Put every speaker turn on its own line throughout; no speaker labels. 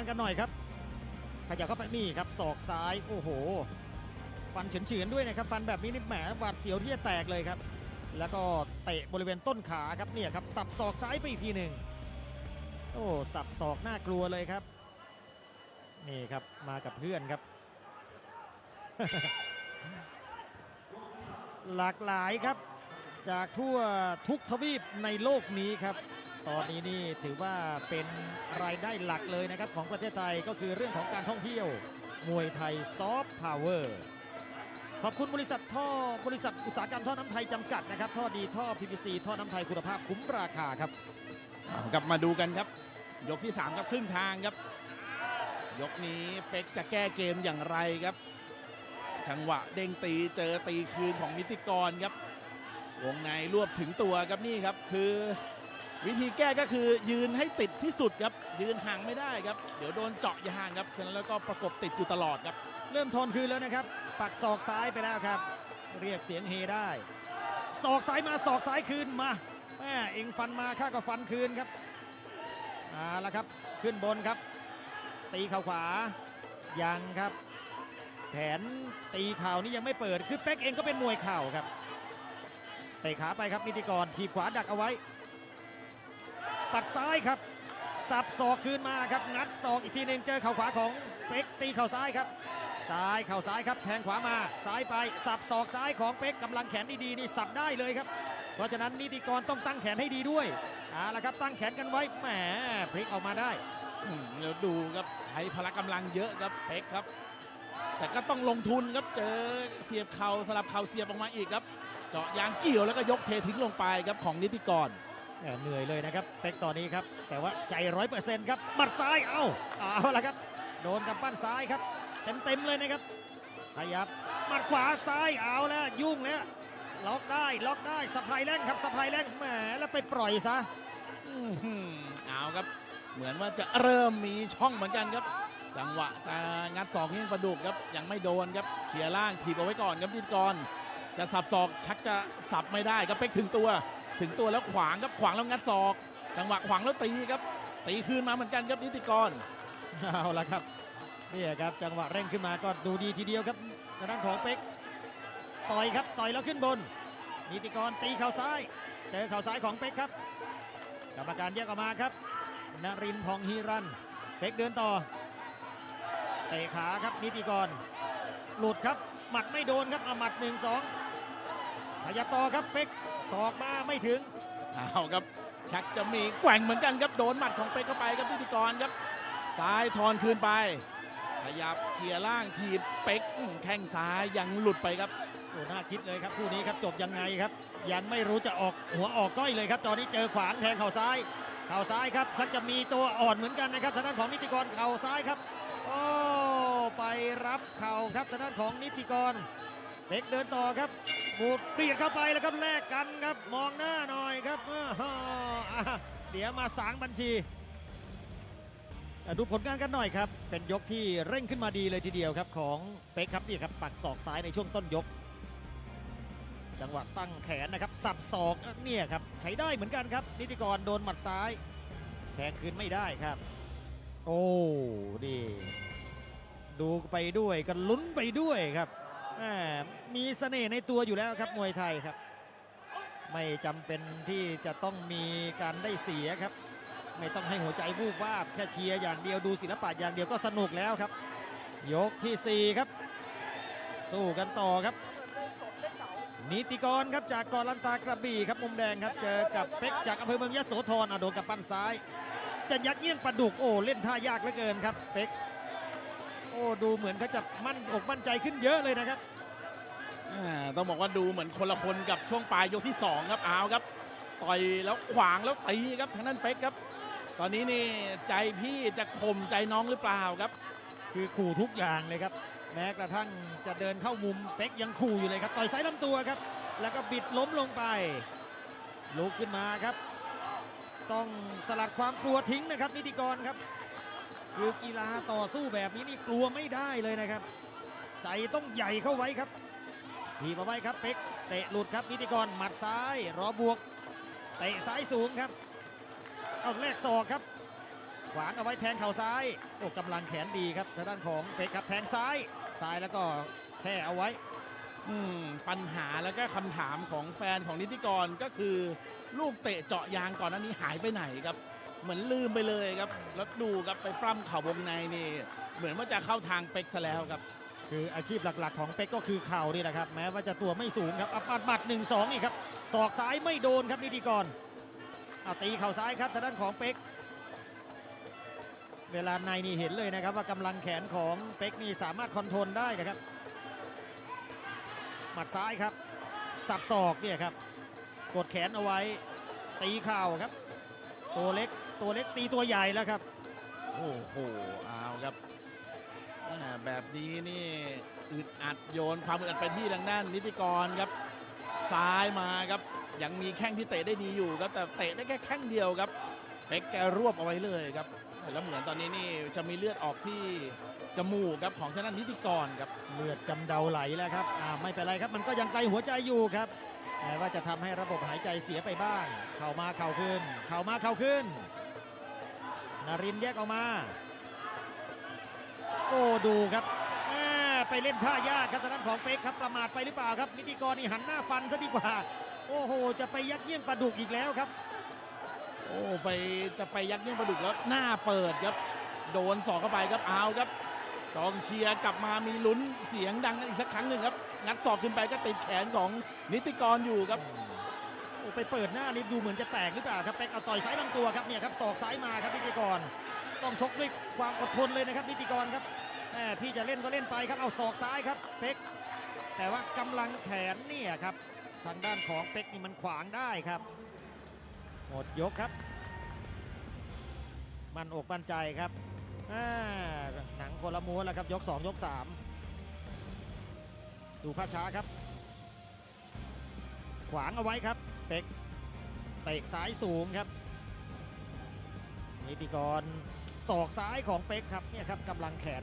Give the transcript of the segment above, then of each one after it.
านกันหน่อยครับขยับเข้าไปนี่ครับศอกซ้ายโอ้โห ฟันเฉือนๆด้วยนะครับฟันแบบนี้นี่แหมหวาดเสียวที่จะแตกเลยครับ แล้วก็เตะบริเวณต้นขาครับเนี่ยครับสับศอกซ้ายไปอีกทีหนึ่งโอ้สับศอกน่ากลัวเลยครับ นี่ครับมากับเพื่อนครับ หลากหลายครับจากทั่วทุกทวีปในโลกนี้ครับ ตอนนี้นี่ถือว่าเป็นรายได้หลักเลยนะครับ ของประเทศไทยก็คือเรื่องของการท่องเที่ยว มวยไทยซอฟต์พาวเวอร์ขอบคุณบริษัทท่อบริษัทอุตสาหกรรมท่อน้ำไทยจำกัดนะครับ ท่อดีท่อ PVC ท่อน้ำไทยคุณภาพคุ้มราคาครับ
กลับมาดูกันครับ ยกที่3ครับครึ่งทางครับ ยกนี้เป็กจะแก้เกมอย่างไรครับ จังหวะเด้งตีเจอตีคืนของนิติกรครับวงในรวบถึงตัวครับนี่ครับคือ วิธีแก้ก็คือยืนให้ติดที่สุดครับ ยืนห่างไม่ได้ครับ เดี๋ยวโดนเจาะยางครับ ฉะนั้นแล้วก็ประกบติดอยู่ตลอดครับ
เริ่มทนคืนแล้วนะครับ ปักศอกซ้ายไปแล้วครับ เรียกเสียงเฮได้ ศอกซ้ายมาศอกซ้ายคืนมาแม่เอ็งฟันมาข้าก็ฟันคืนครับเอาละครับ ขึ้นบนครับ ตีเข่าขวา ยังครับ แผนตีเข่านี่ยังไม่เปิด คือเป๊กเองก็เป็นมวยเข่าครับ เตะขาไปครับนิติกร ทีบขวาดักเอาไว้ ปัดซ้ายครับ สับศอกคืนมาครับ งัดศอกอีกทีหนึ่งเจอเข่าขวาของเป๊กตีเข่าซ้ายครับ ซ้ายเข่าซ้ายครับ แทงขวามา ซ้ายไป สับศอกซ้ายของเป๊กกำลังแขนดีๆนี่สับได้เลยครับ เพราะฉะนั้นนิติกรต้องตั้งแขนให้ดีด้วยเอาละครับตั้งแขนกันไว้ แหมพลิกออกมาได้
เดี๋ยวดูครับใช้พละกำลังเยอะครับเป็กครับ แต่ก็ต้องลงทุนครับเจอเสียบเข่าสลับเข่าเสียบออกมาอีกครับ เจาะยางเกี่ยวแล้วก็ยกเททิ้งลงไปครับของนิติกร
เหนื่อยเลยนะครับเป๊กตอนนี้ครับ แต่ว่าใจร้อยเปอร์เซ็นต์ครับหมัดซ้ายเอ้าเอาละครับ โดนกับปั้นซ้ายครับ เต็มเต็มเลยนะครับขยับหมัดขวาซ้ายเอาแล้วยุ่งแล้วล็อกได้ล็อกได้สะพายแรงครับสะพายแรงแหมแล้วไปปล่อยซะ
อื้อหือเอาครับ เหมือนว่าจะเริ่มมีช่องเหมือนกันครับ จังหวะจะงัดศอกที่ประดุกครับยังไม่โดนครับเคลียล่างถีบเอาไว้ก่อนครับนิติกร จะสับศอกชักจะสับไม่ได้ครับเป็กถึงตัว ถึงตัวแล้วขวางครับขวางแล้วงัดศอกจังหวะขวางแล้วตีครับ ตีคืนมาเหมือนกันครับนิติกร
เอาละครับนี่ครับจังหวะเร่งขึ้นมาก็ดูดีทีเดียวครับทางด้านของเป๊กต่อยครับต่อยแล้วขึ้นบน นิติกรตีเข่าซ้ายเจอเข่าซ้ายของเป๊กครับกรรมการแยกออกมาครับนรินพองฮีรันเป๊กเดินต่อเตะขาครับนิติกร หลุดครับหมัดไม่โดนครับเอาหมัดหนึ่งสอง ขยับต่อครับเป๊กศอกมาไม่ถึง
เอาครับ ชักจะมีแกว่งเหมือนกันครับโดนหมัดของเป็กเข้าไปครับพิธีกรครับซ้ายทอนคืนไป ขยับเกียร์ล่างทีบเป็กอื้อแข้งซ้ายยังหลุดไปครับ
โอ้น่าคิดเลยครับคู่นี้ครับจบยังไงครับ ยังไม่รู้จะออกหัวออกก้อยเลยครับตอนนี้เจอขวางแทงเข่าซ้ายเข่าซ้ายครับชักจะมีตัวอ่อนเหมือนกันนะครับทางด้านของนิติกรเข่าซ้ายครับโอ้ไปรับเข่าครับทางด้านของนิติกร เบกเดินต่อครับบูดเบียดเข้าไปแล้วครับแลกกันครับมองหน้าหน่อยครับเดี๋ยวมาสางบัญชี ดูผลงานกันหน่อยครับ เป็นยกที่เร่งขึ้นมาดีเลยทีเดียวครับ ของเป๊กครับนี่ครับปักศอกซ้ายในช่วงต้นยก จังหวะตั้งแขนนะครับสับศอกเนี่ยครับใช้ได้เหมือนกันครับ นิติกรโดนหมัดซ้ายแทงคืนไม่ได้ครับ โอ้นี่ดูไปด้วยก็ลุ้นไปด้วยครับ มีเสน่ห์ในตัวอยู่แล้วครับมวยไทยครับ ไม่จำเป็นที่จะต้องมีการได้เสียครับ ไม่ต้องให้หัวใจวูบวาบแค่เชียร์อย่างเดียวดูศิลปะอย่างเดียวก็สนุกแล้วครับ ยกทีสี่ 4 ครับ สู้กันต่อครับนิติกรครับจากกอลันตากระบี่ครับมุมแดงครับเจอกับเป็กจากอำเภอเมืองยะโสธรอะโดนกับปั้นซ้าย จะยักเยี่ยงปลาดุกโอ้เล่นท่ายากเหลือเกินครับเป็กโอ้ดูเหมือนเขาจะมั่นอกมั่นใจขึ้นเยอะเลยนะครับ
ต้องบอกว่าดูเหมือนคนละคนกับช่วงปลายยกที่ 2 ครับเอาวครับ ต่อยแล้วขวางแล้วตีครับทางนั้นเป็กครับ ตอนนี้นี่ใจพี่จะข่มใจน้องหรือเปล่าครับ
คือขู่ทุกอย่างเลยครับ แม้กระทั่งจะเดินเข้ามุมเป็กยังขู่อยู่เลยครับ ต่อยซ้ายลำตัวครับ แล้วก็บิดล้มลงไป ลุกขึ้นมาครับ ต้องสลัดความกลัวทิ้งนะครับนิติกรครับ คือกีฬาต่อสู้แบบนี้นี่กลัวไม่ได้เลยนะครับ ใจต้องใหญ่เข้าไว้ครับ ทีบเอาไว้ครับเป็กเตะหลุดครับนิติกรหมัดซ้ายรอบวกเตะซ้ายสูงครับเอาแลกศอกครับขวางเอาไว้แทงเข่าซ้ายโอ้กำลังแขนดีครับทางด้านของเป็กครับแทงซ้ายซ้ายแล้วก็แช่เอาไว้
ปัญหาแล้วก็คำถามของแฟนของนิติกรก็คือลูกเตะเจาะยางก่อนหน้านี้หายไปไหนครับ เหมือนลืมไปเลยครับแล้วดูครับไปปล้ำเข่าวงในนี่ เหมือนว่าจะเข้าทางเป็กซะแล้วครับ
คืออาชีพหลักๆ ของเป็กก็คือเข่านี่แหละครับ แม้ว่าจะตัวไม่สูงครับอัปมัดหมัดหนึ่งสองนี่ครับศอกซ้ายไม่โดนครับนิติกรเอาตีเข่าซ้ายครับทางด้านของเป็กเวลาในนี่เห็นเลยนะครับ ว่ากำลังแขนของเป็กนี่สามารถคอนโทรลได้นะครับหมัดซ้ายครับ สับศอกเนี่ยครับ กดแขนเอาไว้ ตีเข่าครับ ตัวเล็กตัวเล็กตีตัวใหญ่แล้วครับ
โอ้โหเอาครับ แบบนี้นี่อึดอัดโยนความอึดอัดไปที่ทางด้านนิติกรครับ ซ้ายมาครับยังมีแข้งที่เตะได้ดีอยู่ครับ แต่เตะได้แค่แข้งเดียวครับเป็กแกรวบเอาไว้เลยครับแล้วเหมือนตอนนี้นี่จะมีเลือดออกที่จมูกครับของทางด้านนิติกรครับ
เลือดกำเดาไหลแล้วครับอ่าไม่เป็นไรครับมันก็ยังไกลหัวใจอยู่ครับแม้ว่าจะทำให้ระบบหายใจเสียไปบ้าง เข่ามาเข่าขึ้น เข่ามาเข่าขึ้น นารินแยกออกมา โอ้ดูครับแม่ไปเล่นท่ายากครับทางด้านของเป๊กครับประมาทไปหรือเปล่าครับ นิติกรนี่หันหน้าฟันซะดีกว่า โอ้โห จะไปยักเยี่ยงปลาดุกอีกแล้วครับ
โอ้ไปจะไปยักเยี่ยงปลาดุกแล้วหน้าเปิดครับ โดนสอกเข้าไปครับเอาครับกองเชียร์กลับมามีลุ้นเสียงดังกันอีกสักครั้งหนึ่งครับงัดศอกขึ้นไปก็ติดแขนของนิติกรอยู่ครับ
โอ้ไปเปิดหน้านี่ดูเหมือนจะแตกหรือเปล่าครับเป๊กเอาต่อยซ้ายลำตัวครับเนี่ยครับศอกซ้ายมาครับนิติกร ต้องชกด้วยความอดทนเลยนะครับนิติกรครับแหมพี่จะเล่นก็เล่นไปครับเอาศอกซ้ายครับเป๊กแต่ว่ากำลังแขนเนี่ยครับทางด้านของเป๊กนี่มันขวางได้ครับหมดยกครับ มันอกมั่นใจครับหนังคนละม้วนแล้วครับยก 2 ยก 3 ดูภาพช้าครับ ขวางเอาไว้ครับ เป็กเตะซ้ายสูงครับนิติกร ศอกซ้ายของเป็กครับเนี่ยครับกำลังแขน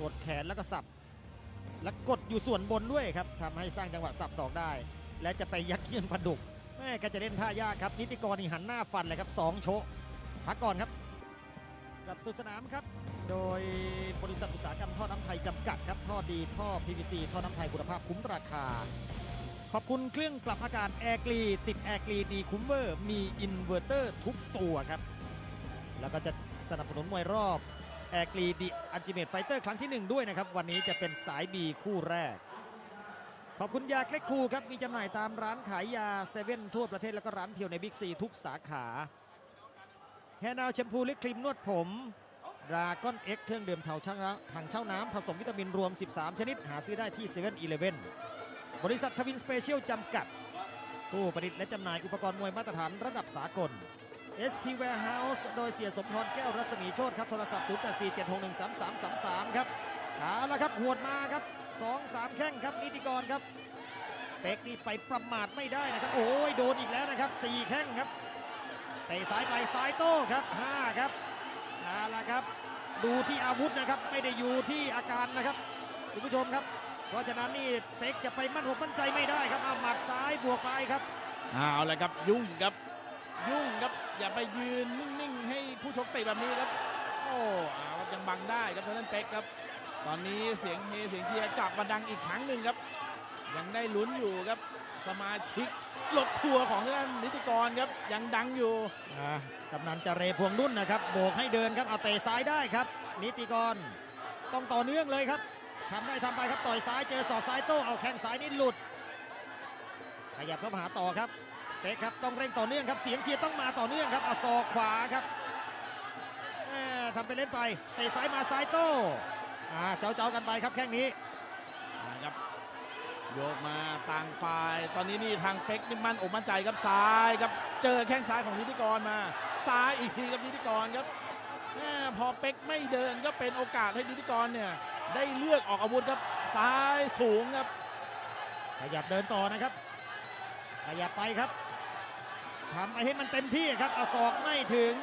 กดแขนแล้วก็สับ และกดอยู่ส่วนบนด้วยครับทำให้สร้างจังหวะสับศอกได้ และจะไปยัดเยียนปลาดุกแม่ก็จะเล่นท่ายากครับนิติกรนี่หันหน้าฟันเลยครับสองโชะพักก่อนครับกลับสุดสนามครับ โดยบริษัทอุตสาหกรรมท่อน้ำไทยจำกัดครับท่อดีท่อ PVC ท่อน้ำไทยคุณภาพคุ้มราคา ขอบคุณเครื่องปรับอากาศแอร์กรีติดแอร์กรีดีคุ้มเวอร์มีอินเวอร์เตอร์ทุกตัวครับ แล้วก็จะ สนับสนุนมวยรอบแอร์กรีดีอันจิเมตไฟเตอร์ครั้งที่ 1 ด้วยนะครับ วันนี้จะเป็นสายบีคู่แรก ขอบคุณยาเกล็กคูครับ มีจำหน่ายตามร้านขายยาเซเว่นทั่วประเทศแล้วก็ร้านเพียวในบิ๊กซีทุกสาขาแฮนาวแชมพูและครีมนวดผมราก้อนเอ็กเครื่องดื่มเถาช่างน้ำถังเช่าน้ำผสมวิตามินรวม 13 ชนิดหาซื้อได้ที่7 e เ e ่ e ออบริษัททวินสเปเชียลจำกัด ผู้ประดิษฐ์และจำหน่ายอุปกรณ์มวยมาตรฐานระดับสากล SP Warehouse โดยเสียสมพรแก้วรัศมีโชตครับโทรศัพท์ 0847613333 ครับเอาละครับหวดมาครับ 2-3 แข้งครับนิติกรครับเป็กนี่ไปประมาทไม่ได้นะครับ โอ้ยโดนอีกแล้วนะครับ 4 แข้งครับเตะซ้ายไปซ้ายโต้ครับ 5 ครับเอาละครับ ดูที่อาวุธนะครับไม่ได้อยู่ที่อาการนะครับคุณผู้ชมครับ เพราะฉะนั้นนี่เป็กจะไปมั่นอกมั่นใจไม่ได้ครับเอาหมัดซ้ายบวกไปครับ
เอาละครับยุ่งครับ ยุ่งครับอย่าไปยืนนิ่งๆ ให้ผู้ชกเตะแบบนี้ครับ โอ้อาครับยังบังได้ครับทางด้านเป็กครับ ตอนนี้เสียงเฮเสียงเชียร์กลับมาดังอีกครั้งหนึ่งครับ ยังได้ลุ้นอยู่ครับ สมาชิกรถทัวร์ของทางด้านนิติกรครับยังดังอยู่
อ่ากำนันเจเรพวงนุ่นนะครับโบกให้เดินครับเอาเตะซ้ายได้ครับ นิติกรต้องต่อเนื่องเลยครับทำได้ทำไปครับต่อยซ้ายเจอศอกซ้ายโต้เอาแข้งซ้ายนี่หลุดขยับเข้ามาหาต่อครับ ป๊กครับต้องเร่งต่อเนื่องครับเสียงเชียร์ต้องมาต่อเนื่องครับเอาศอกขวาครับแม่ทำไปเล่นไปเตะซ้ายมาซ้ายโต้อ่าเจ้าเจ้าๆกันไปครับแข้งนี้
นะครับโยกมาต่างฝ่าย ตอนนี้นี่ทางเป็กนี่มั่นอกมั่นใจครับซ้ายครับเจอแข้งซ้ายของนิติกรมาซ้ายอีกทีครับนิติกรครับแม่พอเป็กไม่เดินก็เป็นโอกาสให้นิติกรเนี่ยได้เลือกออกอาวุธครับซ้ายสูงครับ
ขยับเดินต่อนะครับ ขยับไปครับ ทำไปให้มันเต็มที่ครับเอาศอกไม่ถึง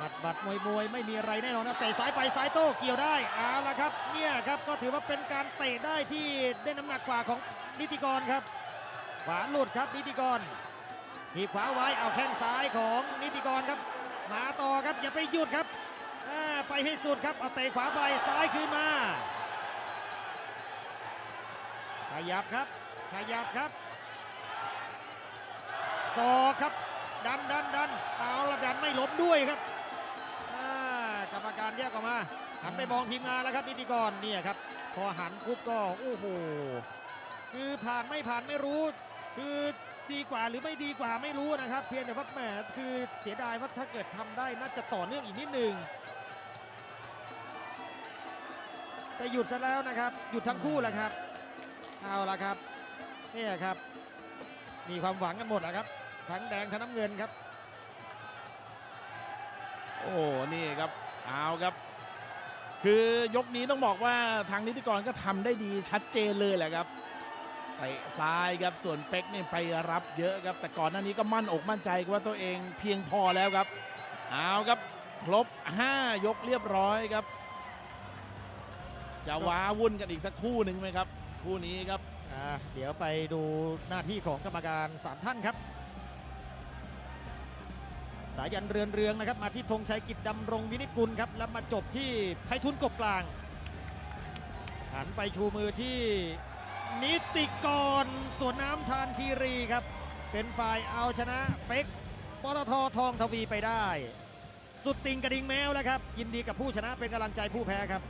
บัดบัดมวยมวยไม่มีอะไรแน่นอนนะเตะซ้ายไปซ้ายโต้เกี่ยวได้เอาละครับเนี่ยครับก็ถือว่าเป็นการเตะได้ที่ได้น้ำหนักกว่าของนิติกรครับขวาหลุดครับนิติกรทีบขวาไว้เอาแข้งซ้ายของนิติกรครับ มาต่อครับอย่าไปหยุดครับไปให้สุดครับเอาเตะขวาไปซ้ายคืนมา ขยับครับ ขยับครับ ศอกครับ ดันดันดันเอาละดันไม่ล้มด้วยครับกรรมการแยกออกมาหันไปมองทีมงานแล้วครับนิติกรเนี่ยครับ พอหันปุ๊บก็โอ้โหคือผ่านไม่ผ่านไม่รู้ คือดีกว่าหรือไม่ดีกว่าไม่รู้นะครับ เพียงแต่ว่าแหมคือเสียดายว่าถ้าเกิดทำได้น่าจะต่อเนื่องอีกนิดหนึ่งแต่หยุดซะแล้วนะครับ หยุดทั้งคู่แล้วครับ เอาละครับเนี่ยครับ มีความหวังกันหมดแล้วครับ ทั้งแดงทั้งน้ำเงินครับ
โอ้นี่ครับเอาครับ คือยกนี้ต้องบอกว่าทางนิติกรก็ทำได้ดีชัดเจนเลยแหละครับเตะซ้ายครับส่วนเป็กเนี่ยไปรับเยอะครับ แต่ก่อนหน้านี้ก็มั่นอกมั่นใจว่าตัวเองเพียงพอแล้วครับเอาครับครบ 5 ยกเรียบร้อยครับ จะว้าวุ่นกันอีกสักคู่หนึ่งไหมครับ คู่นี้ครับ
อ่าเดี๋ยวไปดูหน้าที่ของกรรมการ3ท่านครับ สายันเรือนเรืองนะครับ มาที่ธงชัยกิจดำรงวินิจกุลครับ แล้วมาจบที่ไพฑุนกบกลาง หันไปชูมือที่นิติกรสวนน้ำทานคีรีครับ เป็นฝ่ายเอาชนะเป็กปตททองทวีไปได้ สุดติงกระดิ่งแมวแล้วครับ ยินดีกับผู้ชนะเป็นกำลังใจผู้แพ้ครับ